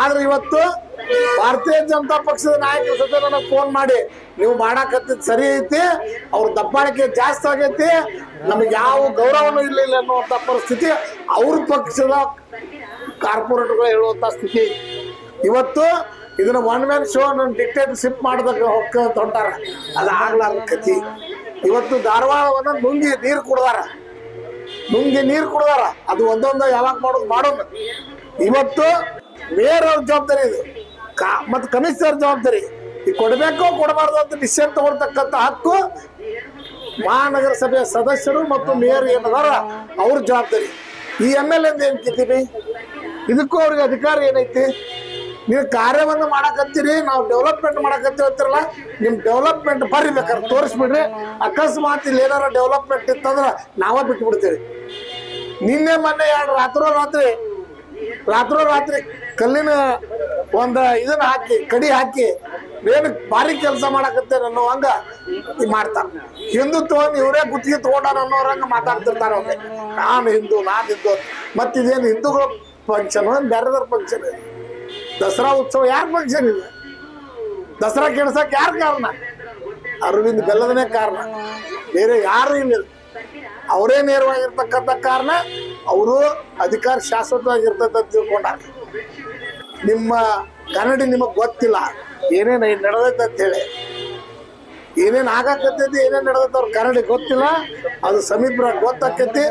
ಆದ್ರೆ ಇವತ್ತು ಭಾರತೀಯ ಜನತಾ ಪಕ್ಷದ ನಾಯಕರ ಜೊತೆ ನನಗೆ ಫೋನ್ ಮಾಡಿ, ನೀವು ಮಾಡಾಕತ್ತಿದ್ ಸರಿ ಐತಿ, ಅವ್ರ ದಬ್ಬಾಳಿಕೆ ಜಾಸ್ತಿ ಆಗೈತಿ, ನಮಗೆ ಯಾವ ಗೌರವನೂ ಇಲ್ಲ ಅನ್ನುವಂಥ ಪರಿಸ್ಥಿತಿ ಅವ್ರ ಪಕ್ಷದ ಕಾರ್ಪೊರೇಟ್ಗಳು ಹೇಳುವಂಥ ಸ್ಥಿತಿ ಇವತ್ತು ಇದನ್ನ ಒನ್ ಮ್ಯಾನ್ ಶೋ ನನ್ನ ಡಿಕ್ಟೇಟರ್ಶಿಪ್ ಮಾಡಿದಾಗ ಹೊಕ್ಕ ತೊಂಟಾರ. ಅದು ಆಗ್ಲಾರ್ದ ಕತಿ. ಇವತ್ತು ಧಾರವಾಡವನ್ನ ನುಂಗಿ ನೀರು ಕುಡ್ದಾರ. ನುಂಗಿ ನೀರು ಕುಡ್ದಾರ. ಅದು ಒಂದೊಂದ ಯಾವಾಗ ಮಾಡೋದು ಮಾಡೋದು. ಇವತ್ತು ಮೇಯರ್ ಜವಾಬ್ದಾರಿ ಇದು. ಕಾ, ಮತ್ತು ಕಮಿಷನರ್ ಜವಾಬ್ದಾರಿ. ಈ ಕೊಡಬೇಕು ಕೊಡಬಾರ್ದು ಅಂತ ಡಿಸಿಷನ್ ತಗೊಳ್ತಕ್ಕಂಥ ಹಕ್ಕು ಮಹಾನಗರ ಸಭೆಯ ಸದಸ್ಯರು ಮತ್ತು ಮೇಯರ್ ಏನದಾರ ಅವ್ರ ಜವಾಬ್ದಾರಿ. ಈ ಎಂ ಎಲ್ ಎಂದ ಏನು ಕಿತ್ತೀವಿ ಇದಕ್ಕೂ ಅವ್ರಿಗೆ ಅಧಿಕಾರ ಏನೈತಿ? ನೀವು ಕಾರ್ಯವನ್ನು ಮಾಡಕತ್ತೀರಿ, ನಾವು ಡೆವಲಪ್ಮೆಂಟ್ ಮಾಡಕತ್ತೀವಿ ಅಂತಿರಲ್ಲ ನಿಮ್ಮ ಡೆವಲಪ್ಮೆಂಟ್ ಬರ್ರಿ ಬೇಕಾದ್ರೆ ತೋರಿಸ್ಬಿಡ್ರಿ. ಅಕಸ್ಮಾತ್ ಇಲ್ಲಿ ಏನಾರ ಡೆವಲಪ್ಮೆಂಟ್ ಇತ್ತಂದ್ರ ಬಿಟ್ಟು ಬಿಡ್ತೀರಿ ನಿನ್ನೆ ಮೊನ್ನೆ ಎರಡು ರಾತ್ರೋ ರಾತ್ರಿ ರಾತ್ರೋ ರಾತ್ರಿ ಕಲ್ಲಿನ ಒಂದ ಇದನ್ನ ಹಾಕಿ, ಕಡಿ ಹಾಕಿ, ಏನು ಭಾರಿ ಕೆಲಸ ಮಾಡಕತ್ತೆ ಅನ್ನೋ ಹಂಗ ಮಾಡ್ತಾರ ಹಿಂದುತ್ವ ಇವರೇ ಗುತ್ತಿಗೆ ತಗೊಂಡಾರ ಅನ್ನೋರಂಗ ಮಾತಾಡ್ತಿರ್ತಾರ ಅವ್ರಿಗೆ ನಾನು ಹಿಂದೂ ನಾನು ಹಿಂದೂ. ಮತ್ತೆ ಇದೇನು ಹಿಂದೂಗಳ ಫಂಕ್ಷನ್ ಬೇರೆದವ್ರ ಫಂಕ್ಷನ್ ದಸರಾ ಉತ್ಸವ ಯಾರ ಫಂಕ್ಷನ್ ಇದೆ? ದಸರಾ ಕೆಡ್ಸಕ್ ಯಾರ ಕಾರಣ? ಅರವಿಂದ್ ಬೆಲ್ಲದನೇ ಕಾರಣ. ಬೇರೆ ಯಾರು ಇಲ್ಲ. ಅವರೇ ನೇರವಾಗಿರ್ತಕ್ಕಂಥ ಕಾರಣ ಅವರು ಅಧಿಕಾರ ಶಾಶ್ವತವಾಗಿರ್ತದೆ ಅಂತ ತಿಳ್ಕೊಂಡಾರ ನಿಮ್ಮ ಕನ್ನಡಿ ನಿಮಗೆ ಗೊತ್ತಿಲ್ಲ, ಏನೇನು ನಡೆದೈತೆ ಅಂತ ಹೇಳಿ. ಏನೇನ್ ಆಗಾಕತ್ತೈತಿ, ಏನೇನು ನಡೆದೈತೆ ಅವ್ರ ಕನ್ನಡಿ ಗೊತ್ತಿಲ್ಲ, ಅದು ಸಮೀಪ ಗೊತ್ತಾಕೈತಿ.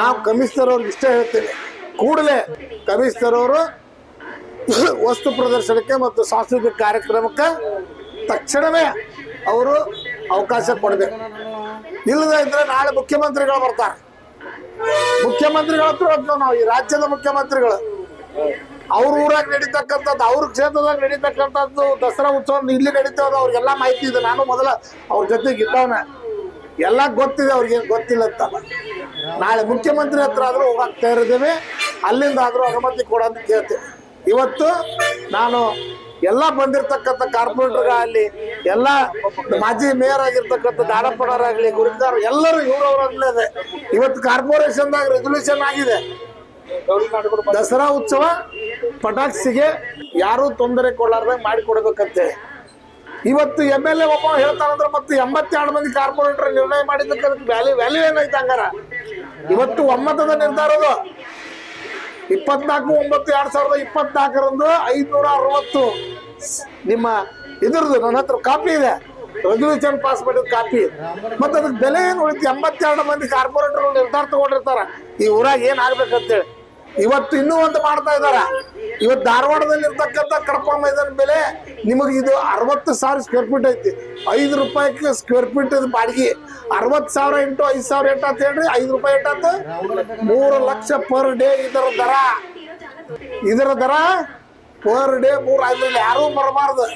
ನಾವು ಕಮಿಷನರ್ ಅವ್ರಿಗೆ ಇಷ್ಟ ಹೇಳ್ತೇವೆ. ಕೂಡಲೇ ಕಮಿಷನರ್ ಅವರು ವಸ್ತು ಪ್ರದರ್ಶನಕ್ಕೆ ಮತ್ತು ಸಾಂಸ್ಕೃತಿಕ ಕಾರ್ಯಕ್ರಮಕ್ಕೆ ತಕ್ಷಣವೇ ಅವರು ಅವಕಾಶ ಕೊಡಬೇಕು. ಇಲ್ಲದ ಇದ್ರೆ ನಾಳೆ ಮುಖ್ಯಮಂತ್ರಿಗಳು ಬರ್ತಾರೆ. ಮುಖ್ಯಮಂತ್ರಿಗಳ ಹತ್ರ ಹೋಗ್ತೇವೆ ನಾವು, ಈ ರಾಜ್ಯದ ಮುಖ್ಯಮಂತ್ರಿಗಳು. ಅವ್ರ ಊರಾಗ ನಡೀತಕ್ಕಂಥದ್ದು, ಅವ್ರ ಕ್ಷೇತ್ರದಾಗ ನಡೀತಕ್ಕಂಥದ್ದು, ದಸರಾ ಉತ್ಸವ ಇಲ್ಲಿ ನಡೀತಾವ ಅವ್ರಿಗೆಲ್ಲ ಮಾಹಿತಿ ಇದೆ. ನಾನು ಮೊದಲ ಅವ್ರ ಜೊತೆಗೆ ಇದ್ದವನ. ಎಲ್ಲ ಗೊತ್ತಿದೆ, ಅವ್ರಿಗೆ ಗೊತ್ತಿಲ್ಲ ಅಂತ. ನಾಳೆ ಮುಖ್ಯಮಂತ್ರಿ ಹತ್ರ ಆದ್ರೂ ಹೋಗಾಕ್ತಾ ತಯಾರಿದ್ದೇವೆ. ಅಲ್ಲಿಂದ ಆದ್ರೂ ಅನುಮತಿ ಕೊಡ ಅಂತ ಕೇಳ್ತೇವೆ. ಇವತ್ತು ನಾನು ಎಲ್ಲ ಬಂದಿರತಕ್ಕಂಥ ಕಾರ್ಪೊರೇಟರ್ಗಾಗಲಿ ಎಲ್ಲ ಮಾಜಿ ಮೇಯರ್ ಆಗಿರ್ತಕ್ಕಂಥ ದಾಡಪ್ಪನವರಾಗಲಿ ಗುರುದಾರ ಎಲ್ಲರೂ ಇವರವರಾಗಲೇ ಇವತ್ತು ಕಾರ್ಪೊರೇಷನ್ದಾಗ ರೆಸೊಲ್ಯೂಷನ್ ಆಗಿದೆ. ದಸರಾ ಉತ್ಸವ ಪಟಾಕ್ಸಿಗೆ ಯಾರೂ ತೊಂದರೆ ಕೊಡಲಾರ್ದಂಗೆ ಮಾಡಿಕೊಡ್ಬೇಕಂತೆ. ಇವತ್ತು ಎಂ ಎಲ್ ಎ ಒಬ್ಬ ಹೇಳ್ತಾನಂದ್ರೆ ಮತ್ತೆ ಎಂಬತ್ತೆರಡು ಮಂದಿ ಕಾರ್ಪೊರೇಟರ್ ನಿರ್ಣಯ ಮಾಡಿದ್ದಕ್ಕೆ ವ್ಯಾಲ್ಯೂ ವ್ಯಾಲ್ಯೂ ಏನೈತೆ ಹಂಗಾರ? ಇವತ್ತು ಒಮ್ಮತದ ನಿರ್ಧಾರ ಅದು. ಇಪ್ಪತ್ನಾಲ್ಕು, ಒಂಬತ್ತು, ಎರಡ್ ಸಾವಿರದ ಇಪ್ಪತ್ನಾಲ್ಕರಂದು ಐದ್ನೂರ ಅರವತ್ತು. ನಿಮ್ಮ ಇದ್ರದ್ದು ನನ್ನ ಹತ್ರ ಕಾಪಿ ಇದೆ. ರೆಸಲ್ಯೂಷನ್ ಪಾಸ್ ಮಾಡಿದ ಕಾಪಿ. ಮತ್ತೆ ಅದಕ್ಕೆ ಬೆಲೆ ಏನು ಉಳಿತು? ಎಂಬತ್ತೆರಡು ಮಂದಿ ಕಾರ್ಪೊರೇಟರ್ ನಿರ್ಧಾರ ತಗೊಂಡಿರ್ತಾರ. ಈ ಊರಾಗ ಏನ್ ಆಗ್ಬೇಕಂತೇಳಿ? ಇವತ್ತು ಇನ್ನೂ ಒಂದು ಮಾಡ್ತಾ ಇದ್ದಾರೆ. ಇವತ್ತು ಧಾರವಾಡದಲ್ಲಿ ಇರ್ತಕ್ಕಂಥ ಕಡಪ ಮೈದಾನ ಬೆಲೆ ನಿಮಗೆ ಇದು ಅರವತ್ತು ಸಾವಿರ ಸ್ಕ್ವೇರ್ ಫೀಟ್ ಐತಿ. ಐದು ರೂಪಾಯಿಗೆ ಸ್ಕ್ವೇರ್ ಫೀಟ್ ಬಾಡಿಗೆ. ಅರವತ್ತು ಸಾವಿರ ಇಂಟು ಐದು ಸಾವಿರ ಎಷ್ಟಾತ್ ಹೇಳ್ರಿ? ಐದು ರೂಪಾಯಿ ಎಷ್ಟಾತ ಮೂರು ಲಕ್ಷ ಪರ್ ಡೇ ಇದರ ದರ. ಇದರ ದರ ಪರ್ ಡೇ ಮೂರು ಐದರಲ್ಲಿ ಯಾರೂ ಬರಬಾರ್ದು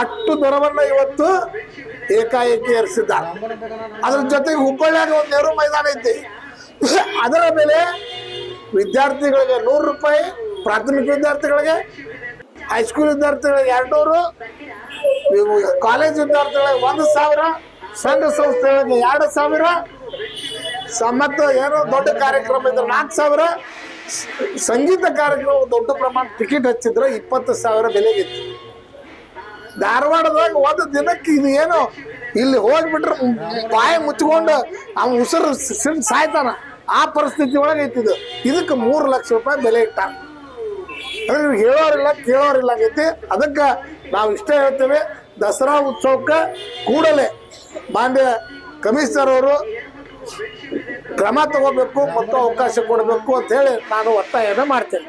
ಅಷ್ಟು ದರವನ್ನ ಇವತ್ತು ಏಕಾಏಕಿ ಏರಿಸಿದ್ದಾರೆ. ಅದ್ರ ಜೊತೆಗೆ ಹುಬ್ಬಳ್ಳಿಯಾಗ ಒಂದು ನೆಹರು ಮೈದಾನ ಐತಿ. ಅದರ ಬೆಲೆ ವಿದ್ಯಾರ್ಥಿಗಳಿಗೆ ನೂರು ರೂಪಾಯಿ, ಪ್ರಾಥಮಿಕ ವಿದ್ಯಾರ್ಥಿಗಳಿಗೆ ಹೈಸ್ಕೂಲ್ ವಿದ್ಯಾರ್ಥಿಗಳಿಗೆ ಎರಡ್ನೂರು ಇವು ಕಾಲೇಜ್ ವಿದ್ಯಾರ್ಥಿಗಳಿಗೆ ಒಂದು ಸಾವಿರ ಸಂಘ ಸಂಸ್ಥೆಗಳಿಗೆ ಎರಡು ಸಾವಿರ ಮತ್ತು ಏನೋ ದೊಡ್ಡ ಕಾರ್ಯಕ್ರಮ ಇದ್ರೆ ನಾಲ್ಕು ಸಾವಿರ, ಸಂಗೀತ ಕಾರ್ಯಕ್ರಮ ದೊಡ್ಡ ಪ್ರಮಾಣ ಟಿಕೆಟ್ ಹಚ್ಚಿದ್ರೆ ಇಪ್ಪತ್ತು ಸಾವಿರ ಬೆಲೆಗಿತ್ತು ಧಾರವಾಡದಾಗ ಒಂದು ದಿನಕ್ಕೆ ಇದು ಏನು, ಇಲ್ಲಿ ಹೋಗ್ಬಿಟ್ರೆ ಬಾಯಿ ಮುಚ್ಕೊಂಡು ಅವ್ನು ಉಸಿರು ಸಿಮ್ ಸಾಯ್ತಾನ. ಆ ಪರಿಸ್ಥಿತಿ ಒಳಗೆ ಐತಿದು ಇದಕ್ಕೆ ಮೂರು ಲಕ್ಷ ರೂಪಾಯಿ ಬೆಲೆ ಇಟ್ಟ. ಅಂದ್ರೆ ಹೇಳೋರಿಲ್ಲ, ಕೇಳೋರಿಲ್ಲ ಆಗೈತಿ. ಅದಕ್ಕೆ ನಾವು ಇಷ್ಟ ಹೇಳ್ತೇವೆ, ದಸರಾ ಉತ್ಸವಕ್ಕೆ ಕೂಡಲೇ ಮಾನ್ಯ ಕಮಿಷನರ್ ಅವರು ಕ್ರಮ ತಗೋಬೇಕು, ಮತ್ತು ಅವಕಾಶ ಕೊಡಬೇಕು ಅಂತ ಹೇಳಿ ನಾನು ಒತ್ತಾಯನ ಮಾಡ್ತೇನೆ.